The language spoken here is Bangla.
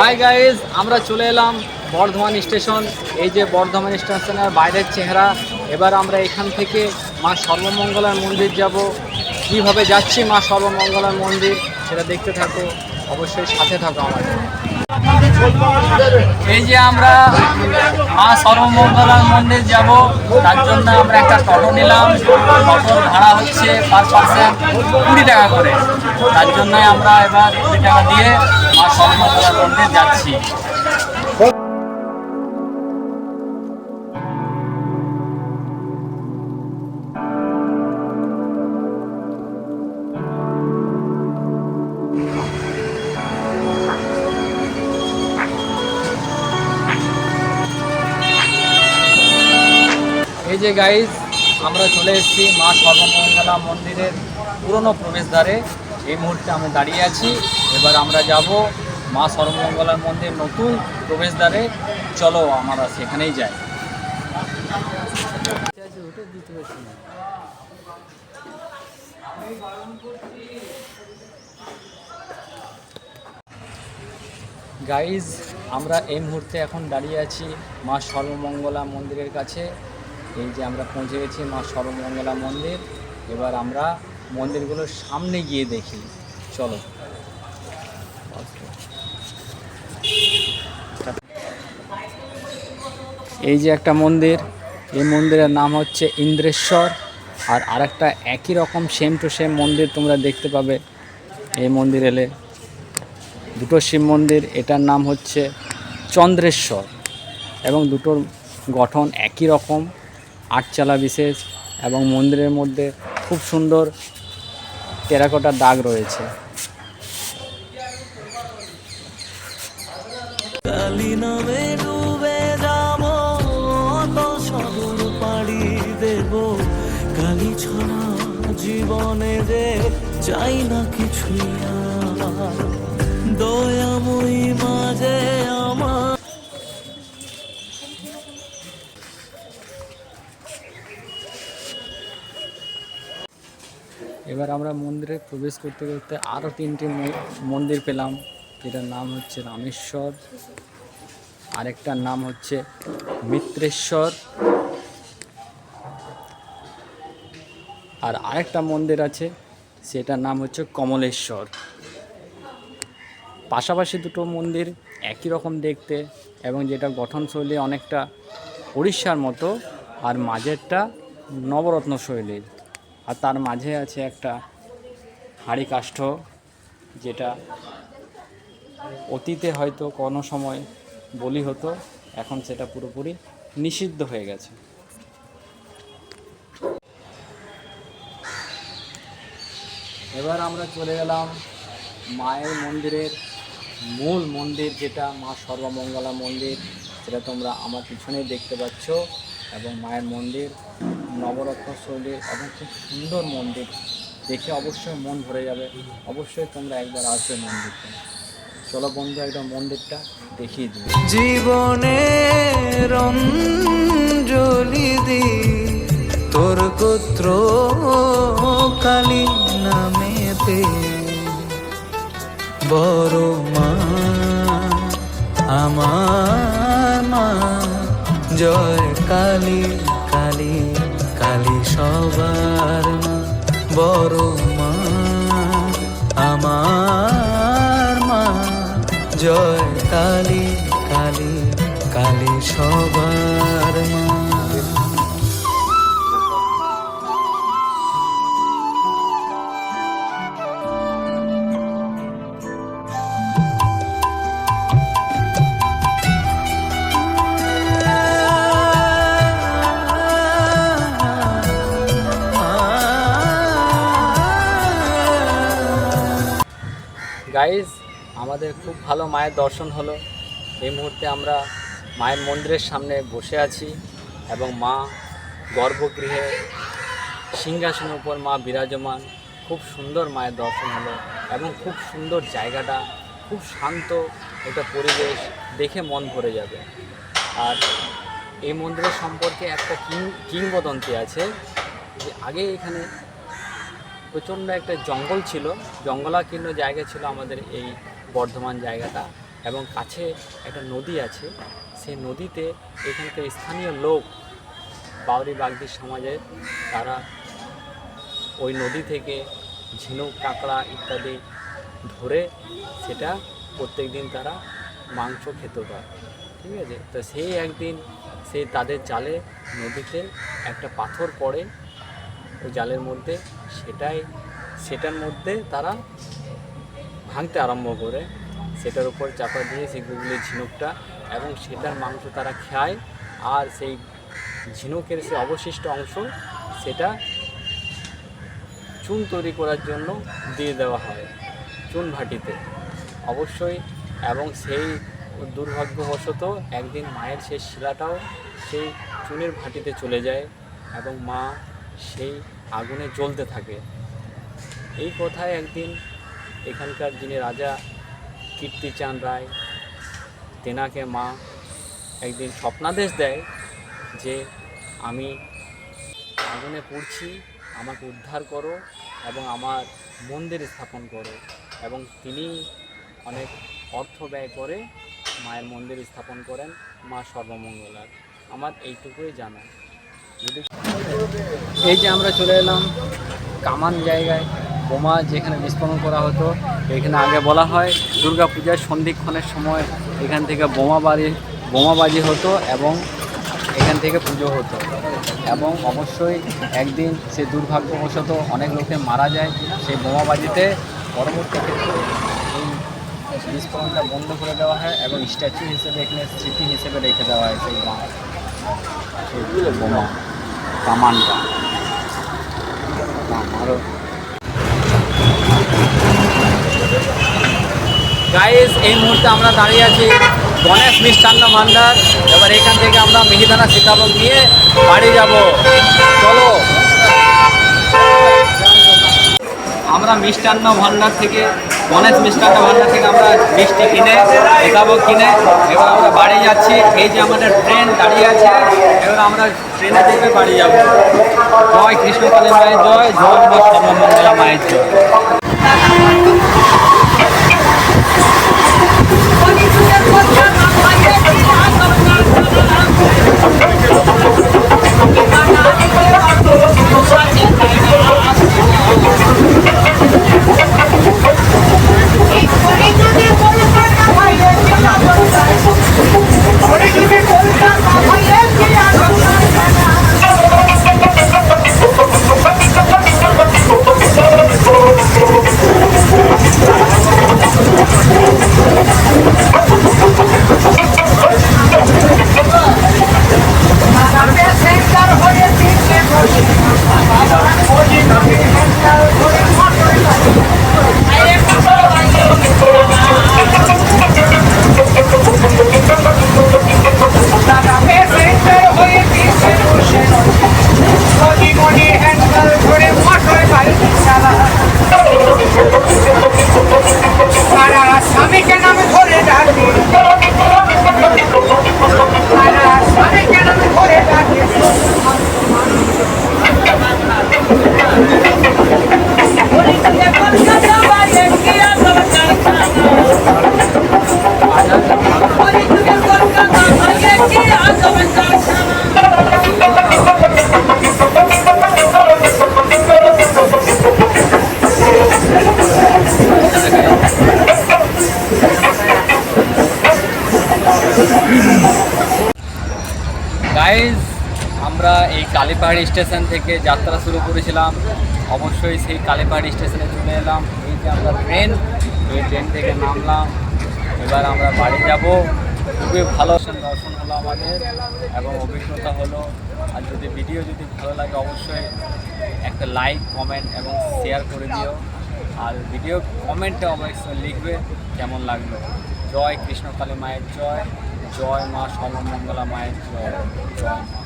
হাই গাইজ আমরা চলে এলাম বর্ধমান স্টেশন। এই যে বর্ধমান স্টেশনের বাইরের চেহারা, এবার আমরা এখান থেকে মা সর্বমঙ্গলার মন্দির যাব। কীভাবে যাচ্ছি মা সর্বমঙ্গলার মন্দির, সেটা দেখতে থাকো। অবশ্যই সাথে থাকো আমাদের। এই যে আমরা মা সর্বমঙ্গলার মন্দির যাব, তার জন্য আমরা একটা টোটো নিলাম। টোটোর ভাড়া হচ্ছে পার পার্সেন্ট কুড়ি টাকা করে। তার জন্যই আমরা এবার কুড়ি টাকা দিয়ে মা সর্বমঙ্গলার মন্দির যাচ্ছি। যে গাইজ আমরা চলে এসেছি মা সর্বমঙ্গলা মন্দিরের পুরনো প্রবেশদ্বারে। এই মুহূর্তে আমি দাঁড়িয়ে আছি। এবার আমরা যাব মা সর্বমঙ্গলার মন্দির নতুন প্রবেশদ্বারে। চলো আমরা সেখানেই যাই। গাইজ আমরা এই মুহূর্তে এখন দাঁড়িয়ে আছি মা সর্বমঙ্গলা মন্দিরের কাছে। এই যে আমরা পৌঁছে গেছি মা সর্বমঙ্গলা মন্দির, এবার আমরা মন্দিরগুলোর সামনে গিয়ে দেখি। চলো। এই যে একটা মন্দির, এই মন্দিরের নাম হচ্ছে ইন্দ্রেশ্বর, আর আরেকটা একই রকম সেম টু সেম মন্দির তোমরা দেখতে পাবে। এই মন্দির এলে দুটো শিব মন্দির, এটার নাম হচ্ছে চন্দ্রেশ্বর, এবং দুটোর গঠন একই রকম। আটচালা বিশেষ এবং মন্দিরের মধ্যে খুব সুন্দর টেরাকোটার দাগ রয়েছে। জীবনে যে চাই না কিছুই দয়াময়ী মাঝে আমার এবার আমরা মন্দিরে প্রবেশ করতে করতে আরও তিনটি মন্দির পেলাম, যেটার নাম হচ্ছে রামেশ্বর। আরেকটার নাম হচ্ছে মিত্রেশ্বর। আর আরেকটা মন্দির আছে, সেটার নাম হচ্ছে কমলেশ্বর। পাশাপাশি দুটো মন্দির একই রকম দেখতে এবং যেটা গঠনশৈলী অনেকটা উড়িষ্যার মতো, আর মাঝেরটা নবরত্ন শৈলীর আর তার মাঝে আছে একটা হাঁড়ি কাষ্ঠ, যেটা অতীতে হয়তো কোনো সময় বলি হতো, এখন সেটা পুরোপুরি নিষিদ্ধ হয়ে গেছে। এবার আমরা চলে গেলাম মায়ের মন্দিরের মূল মন্দির, যেটা মা সর্বমঙ্গলা মন্দির সেটা তোমরা আমার পিছনেই দেখতে পাচ্ছ। এবং মায়ের মন্দির, নবরত্ন শৈলীর এবং খুব সুন্দর মন্দির। দেখে অবশ্যই মন ভরে যাবে। অবশ্যই তোমরা একবার আসবে মন্দিরটা। চলো বন্ধু, একদম মন্দিরটা দেখিয়ে দিই। জীবনের অঞ্জলি দি, তোর গোত্র কালী নামেতে। বড় মা, আমার মা। জয় কালী কালী কালী সবার মা, বড় মা, আমার মা। জয় কালী কালী কালী সবার গাইজ আমাদের খুব ভালো মায়ের দর্শন হলো। এই মুহূর্তে আমরা মায়ের মন্দিরের সামনে বসে আছি এবং মা গর্ভগৃহে সিংহাসনের উপর মা বিরাজমান। খুব সুন্দর মায়ের দর্শন হলো এবং খুব সুন্দর জায়গাটা, খুব শান্ত একটা পরিবেশ দেখে মন ভরে যাবে। আর এই মন্দিরের সম্পর্কে একটা কিং কিংবদন্তি আছে যে আগে এখানে প্রচণ্ড একটা জঙ্গল ছিল, জঙ্গলাকীর্ণ জায়গা ছিল আমাদের এই বর্ধমান জায়গাটা এবং কাছে একটা নদী আছে। সেই নদীতে এখানকার স্থানীয় লোক বাউরি বাগদি সমাজের তারা ওই নদী থেকে ঝিনুক, কাঁকড়া ইত্যাদি ধরে সেটা প্রত্যেক দিন তারা মাংস খেতে পায় ঠিক আছে? তো সেই একদিন সেই তাদের জালে নদীতে একটা পাথর পড়ে জালের মধ্যে, সেটাই, সেটার মধ্যে তারা ভাঙতে আরম্ভ করে। সেটার উপর চাপা দিয়ে সেই গুগলি ঝিনুকটা এবং সেটার মাংস তারা খায় আর সেই ঝিনুকের সেই অবশিষ্ট অংশ সেটা চুন তৈরি করার জন্য দিয়ে দেওয়া হয় চুন ভাটিতে। অবশ্যই এবং সেই দুর্ভাগ্যবশত একদিন মায়ের সেই শিলাটাও সেই চুনের ভাটিতে চলে যায় এবং মা সেই আগুনে জ্বলতে থাকে। এই কথায় একদিন এখানকার যিনি রাজা কীর্তিচাঁদ রায়, তেনাকে মা একদিন স্বপ্নাদেশ দেয় যে, আমি আগুনে পড়ছি, আমাকে উদ্ধার করো এবং আমার মন্দির স্থাপন করো। এবং তিনি অনেক অর্থ ব্যয় করে মায়ের মন্দির স্থাপন করেন মা সর্বমঙ্গলার। আমার এইটুকুই জানা। এই যে আমরা চলে এলাম কামান জায়গায়, বোমা যেখানে বিস্ফোরণ করা হতো, এখানে আগে বলা হয় দুর্গা পূজার সন্ধিক্ষণের সময় এখান থেকে বোমা বাড়ি বোমাবাজি হতো এবং এখান থেকে পুজো হতো। এবং অবশ্যই একদিন সে দুর্ভাগ্যবশত অনেক লোকে মারা যায় সেই বোমাবাজিতে পরবর্তী ক্ষেত্রে এই বিস্ফোরণটা বন্ধ করে দেওয়া হয় এবং স্ট্যাচু হিসেবে এখানে স্মৃতি হিসেবে রেখে দেওয়া হয় সেই বোমা। কামানটা গাইস এই মুহূর্তে আমরা দাঁড়িয়ে আছি গণেশ মিষ্টান্ন ভান্ডার। এবার এখান থেকে আমরা মিহিদানা সীতাভোগ নিয়ে বাড়ি যাব। চলো। আমরা মিষ্টান্ন ভান্ডার থেকে, গণেশ মিষ্টান্ন ভান্ডার থেকে আমরা মিষ্টি কিনে সীতাভোগ কিনে। এবার আমরা বাড়ি যাচ্ছি। এই যে আমাদের ট্রেন দাঁড়িয়ে আছে, এবার আমরা ট্রেনে চেপে বাড়ি যাব। জয় কৃষ্ণকালী মায়ের জয় জয় মা সর্বমঙ্গলা মায়ের জয়। গাইজ আমরা এই কালীপাহাড়ি স্টেশন থেকে যাত্রা শুরু করেছিলাম। অবশ্যই সেই কালীপাহাড়ি স্টেশনে চলে এলাম। এই যে আমরা ট্রেন ওই ট্রেন থেকে নামলাম। এবার আমরা বাড়ি যাব। খুবই ভালো দর্শন হলো আমাদের এবং অভিজ্ঞতা হলো। আর যদি ভিডিও যদি ভালো লাগে, অবশ্যই একটা লাইক কমেন্ট এবং শেয়ার করে দিও। আর ভিডিও কমেন্টে অবশ্যই লিখবে কেমন লাগল। জয় কৃষ্ণকালী মায়ের জয়। জয় মা সর্বমঙ্গলা মায়ের জয় জয় মা।